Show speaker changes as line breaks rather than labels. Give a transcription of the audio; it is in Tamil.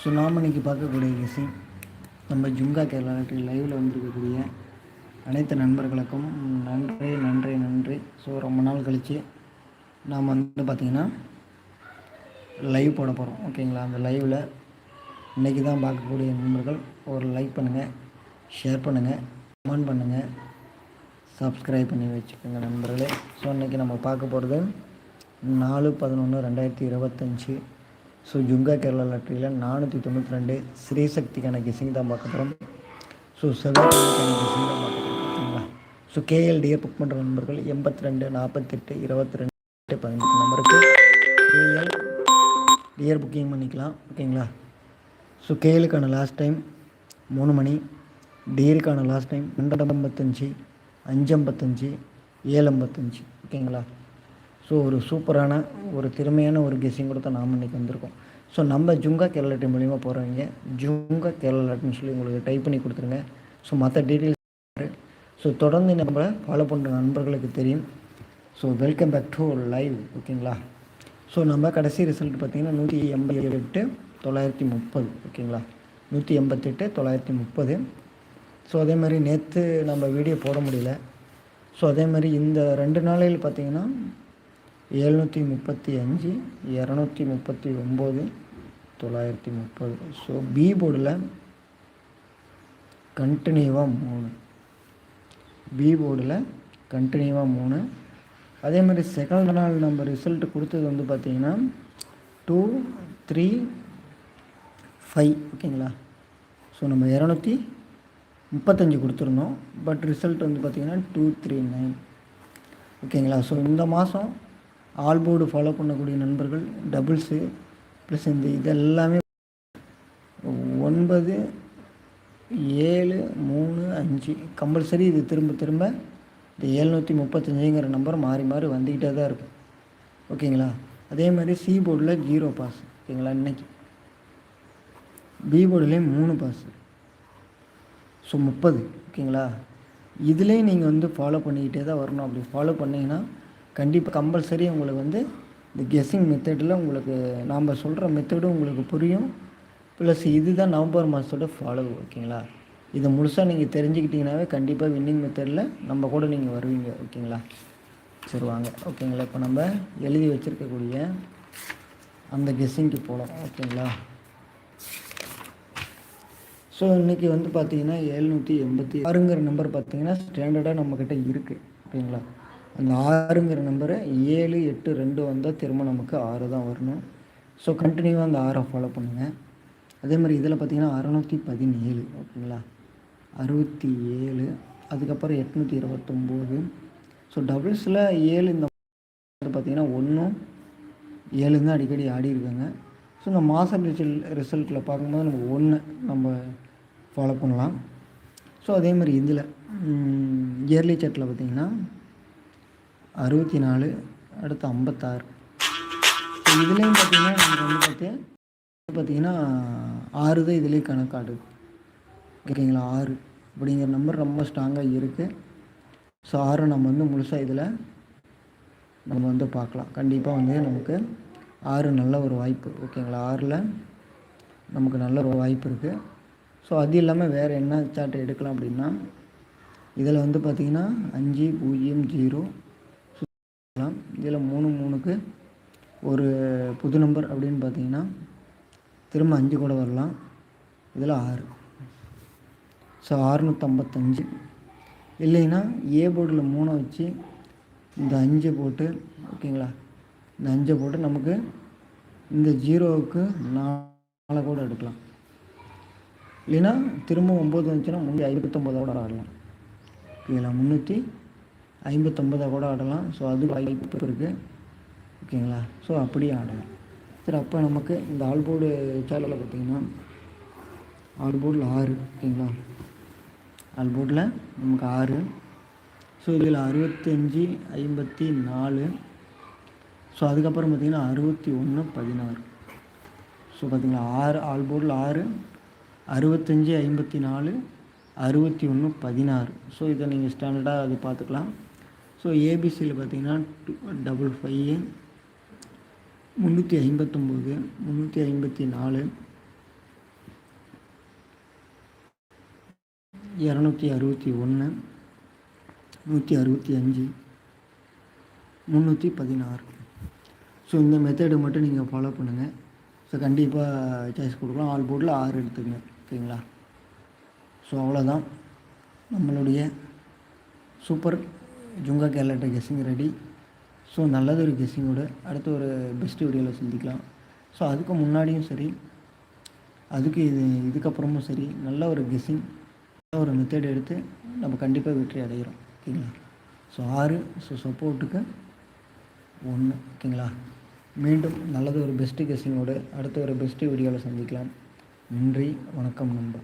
ஸோ நாம் இன்றைக்கி பார்க்கக்கூடிய விஷயம் நம்ம ஜுங்கா கேரளா லாட்டரி லைவில் வந்திருக்கக்கூடிய அனைத்து நண்பர்களுக்கும் நன்றி நன்றி நன்றி. ஸோ ரொம்ப நாள் கழித்து நாம் வந்து பார்த்திங்கன்னா லைவ் போட போகிறோம் ஓகேங்களா? அந்த லைவில் இன்றைக்கி தான் பார்க்கக்கூடிய நண்பர்கள். ஒரு லைக் பண்ணுங்கள் ஷேர் பண்ணுங்கள் கமெண்ட் பண்ணுங்கள் சப்ஸ்கிரைப் பண்ணி வச்சுக்கோங்க நண்பர்களே. ஸோ இன்றைக்கி நம்ம பார்க்க போகிறது நாலு பதினொன்று ரெண்டாயிரத்தி இருபத்தஞ்சி ஸோ ஜுங்கா கேரளா லாட்டரியில் நானூற்றி தொண்ணூற்றி ரெண்டு ஸ்ரீசக்தி கிசிங் தான் பார்க்க போகிறோம் ஸோ செவ்வாய்க்கான கிசிங் தான் பார்க்க போகிறோம் ஸோ கேஎல்டிஏ புக் பண்ணுற நண்பர்கள் எண்பத்தி ரெண்டு நாற்பத்தெட்டு இருபத்தி ரெண்டு பதினெட்டு நம்பருக்கு கேஎல் டியர் புக்கிங் பண்ணிக்கலாம். ஓகேங்களா ஸோ கேஎலுக்கான லாஸ்ட் டைம் மூணு மணி டியருக்கான லாஸ்ட் டைம் ரெண்டு ஐம்பத்தஞ்சு அஞ்சு ஐம்பத்தஞ்சு ஏழு ஐம்பத்தஞ்சு ஓகேங்களா ஸோ ஒரு சூப்பரான ஒரு திறமையான ஒரு கெஸ்ஸிங் கூட நாம் இன்றைக்கி வந்திருக்கோம். ஸோ நம்ம ஜுங்கா கேரளா கேரளாட்டி மூலிமா போகிறவங்க ஜுங்கா கேரளா கேரளாட்டின்னு சொல்லி உங்களுக்கு டைப் பண்ணி கொடுத்துருங்க. ஸோ மற்ற டீட்டெயில்ஸ் ஸோ தொடர்ந்து நம்மளை ஃபாலோ பண்ணுற நண்பர்களுக்கு தெரியும். So welcome back to live ஓகேங்களா ஸோ நம்ம கடைசி ரிசல்ட் பார்த்திங்கன்னா நூற்றி எண்பத்தி எட்டு தொள்ளாயிரத்தி முப்பது ஓகேங்களா நூற்றி எண்பத்தெட்டு தொள்ளாயிரத்தி முப்பது. ஸோ அதே மாதிரி நேற்று நம்ம வீடியோ போட முடியல. ஸோ அதே மாதிரி இந்த ரெண்டு நாளையில் பார்த்திங்கன்னா எழுநூற்றி முப்பத்தி அஞ்சு இரநூத்தி முப்பத்தி ஒம்பது தொள்ளாயிரத்தி முப்பது. ஸோ பி போர்டில் கண்டினியூவாக மூணு. பி போர்டில் கண்டினியூவாக மூணு. அதே மாதிரி செகண்ட் நாள் நம்ம ரிசல்ட் கொடுத்தது வந்து பார்த்திங்கன்னா டூ த்ரீ ஃபைவ் ஓகேங்களா? ஸோ நம்ம இரநூத்தி முப்பத்தஞ்சு கொடுத்துருந்தோம். பட் ரிசல்ட் வந்து பார்த்திங்கன்னா டூ த்ரீ நைன் ஓகேங்களா? ஸோ இந்த மாதம் ஆல் போர்டு ஃபாலோ பண்ணக்கூடிய நண்பர்கள் டபுள்ஸு ப்ளஸ் இந்த இதெல்லாமே ஒன்பது ஏழு மூணு அஞ்சு கம்பல்சரி இது திரும்ப திரும்ப இந்த ஏழ்நூற்றி முப்பத்தஞ்சுங்கிற நம்பர் மாறி மாறி வந்துக்கிட்டே தான் இருக்கும். ஓகேங்களா அதே மாதிரி சி போர்டில் ஜீரோ பாஸ் ஓகேங்களா இன்றைக்கி பி போர்டுலேயும் மூணு பாஸ் ஸோ முப்பது ஓகேங்களா இதுலேயும் நீங்கள் வந்து ஃபாலோ பண்ணிக்கிட்டே தான் வரணும். அப்படி ஃபாலோ பண்ணிங்கன்னா கண்டிப்பாக கம்பல்சரி உங்களுக்கு வந்து இந்த கெஸ்ஸிங் மெத்தடில் உங்களுக்கு நாம் சொல்கிற மெத்தடும் உங்களுக்கு புரியும். ப்ளஸ் இதுதான் நவம்பர் மாதத்தோட ஃபாலோ ஓகேங்களா? இதை முழுசாக நீங்கள் தெரிஞ்சுக்கிட்டீங்கன்னாவே கண்டிப்பாக வின்னிங் மெத்தடில் நம்ம கூட நீங்கள் வருவீங்க ஓகேங்களா? சரி வாங்க. ஓகேங்களா? இப்போ நம்ம எழுதி வச்சுருக்கக்கூடிய அந்த கெஸ்ஸிங்க்கு போகலாம் ஓகேங்களா? ஸோ இன்றைக்கி வந்து பார்த்தீங்கன்னா எழுநூற்றி எண்பத்தி ஆறுங்கிற நம்பர் பார்த்தீங்கன்னா ஸ்டாண்டர்டாக நம்மக்கிட்ட இருக்குது ஓகேங்களா? அந்த ஆறுங்கிற நம்பரை ஏழு எட்டு ரெண்டு வந்தால் திரும்ப நமக்கு ஆறு தான் வரணும். ஸோ கண்டினியூவாக அந்த ஆறை ஃபாலோ பண்ணுங்கள் அதே மாதிரி இதில் பார்த்தீங்கன்னா அறநூற்றி பதினேழு ஓகேங்களா? அறுபத்தி ஏழு அதுக்கப்புறம் எட்நூற்றி இருபத்தொம்போது. ஸோ டபுள்ஸில் ஏழு இந்த பார்த்தீங்கன்னா ஒன்றும் ஏழு தான் அடிக்கடி ஆடி இருக்காங்க. ஸோ இந்த மாதம் ரிசல்ட் ரிசல்ட்டில் பார்க்கும்போது நம்ம ஒன்று நம்ம ஃபாலோ பண்ணலாம். ஸோ அதே மாதிரி இதில் இயர்லி சார்ட்டில் பார்த்திங்கன்னா அறுபத்தி நாலு அடுத்து ஐம்பத்தாறு. ஸோ இதுலேயும் பார்த்திங்கன்னா நமக்கு வந்து பார்த்தீங்கன்னா பார்த்திங்கன்னா ஆறு தான் இதுலேயும் கணக்காடுது ஓகேங்களா? ஆறு அப்படிங்கிற நம்பர் ரொம்ப ஸ்ட்ராங்காக இருக்குது ஸோ ஆறு நம்ம வந்து முழுசாக இதில் நம்ம வந்து பார்க்கலாம். கண்டிப்பாக வந்து நமக்கு ஆறு நல்ல ஒரு வாய்ப்பு. ஓகேங்களா? ஆறில் நமக்கு நல்ல ஒரு வாய்ப்பு இருக்குது ஸோ அது இல்லாமல் வேறு என்ன சார்ட் எடுக்கலாம் அப்படின்னா இதில் வந்து பார்த்திங்கன்னா அஞ்சு பூஜ்ஜியம் ஜீரோ இதில் மூணு மூணுக்கு ஒரு புது நம்பர் அப்படின்னு பார்த்தீங்கன்னா திரும்ப அஞ்சு கூட வரலாம். இதில் ஆறு. ஸோ அறுநூற்றம்பத்தஞ்சு இல்லைன்னா ஏ போர்டில் மூணை வச்சு இந்த அஞ்சை போட்டு ஓகேங்களா? இந்த அஞ்சை போட்டு நமக்கு இந்த ஜீரோவுக்கு நாலு கூட எடுக்கலாம். இல்லைன்னா திரும்ப ஒம்பது வந்துச்சுன்னா முந்நூற்றி ஐம்பத்தொம்போதோட ஆடலாம். ஓகேங்களா? முந்நூற்றி ஐம்பத்தொம்பதாக கூட ஆடலாம். ஸோ அது வாய்ப்பு இருக்குது ஓகேங்களா? ஸோ அப்படியே ஆடலாம். சரி அப்போ நமக்கு இந்த ஆல்போர்டு சேனலில் பார்த்திங்கன்னா ஆல்போர்டில் ஆறு ஓகேங்களா? ஆல்போர்டில் நமக்கு ஆறு. ஸோ இதில் அறுபத்தஞ்சி ஐம்பத்தி நாலு. ஸோ அதுக்கப்புறம் பார்த்திங்கன்னா அறுபத்தி ஒன்று பதினாறு. ஸோ பார்த்திங்களா ஆறு ஆல்போர்டில் ஆறு அறுபத்தஞ்சி ஐம்பத்தி நாலு அறுபத்தி ஒன்று பதினாறு. ஸோ இதை நீங்கள் ஸ்டாண்டர்டாக அது பார்த்துக்கலாம் ஸோ ஏபிசியில் பார்த்தீங்கன்னா டூ டபுள் ஃபைவ் முந்நூற்றி ஐம்பத்தொம்போது முந்நூற்றி ஐம்பத்தி நாலு இரநூத்தி அறுபத்தி ஒன்று நூற்றி அறுபத்தி அஞ்சு முந்நூற்றி பதினாறு. ஸோ இந்த மெத்தடு மட்டும் நீங்கள் ஃபாலோ பண்ணுங்கள் ஸோ கண்டிப்பாக சாய்ஸ் கொடுக்கலாம். ஆல் போர்டில் ஆறு எடுத்துங்க ஓகேங்களா ஸோ அவ்வளோதான் நம்மளுடைய சூப்பர் ஜுங்கா கேலண்டர் கெஸ்ஸிங் ரெடி. ஸோ நல்லதொரு கெஸ்ஸிங்கோட அடுத்த ஒரு பெஸ்ட் வீடியோவில் சந்திக்கலாம். ஸோ அதுக்கு முன்னாடியும் சரி அதுக்கு இது இதுக்கப்புறமும் சரி நல்ல ஒரு கெஸ்ஸிங் நல்ல ஒரு மெத்தட் எடுத்து நம்ம கண்டிப்பாக வெற்றி அடைகிறோம் ஓகேங்களா? ஸோ ஆறு ஸோ சப்போர்ட்டுக்கு ஒன்று ஓகேங்களா? மீண்டும் நல்லது ஒரு பெஸ்ட்டு கெஸ்ஸிங்கோடு அடுத்த ஒரு பெஸ்ட்டு வீடியோவில் சந்திக்கலாம். நன்றி வணக்கம் நண்பா.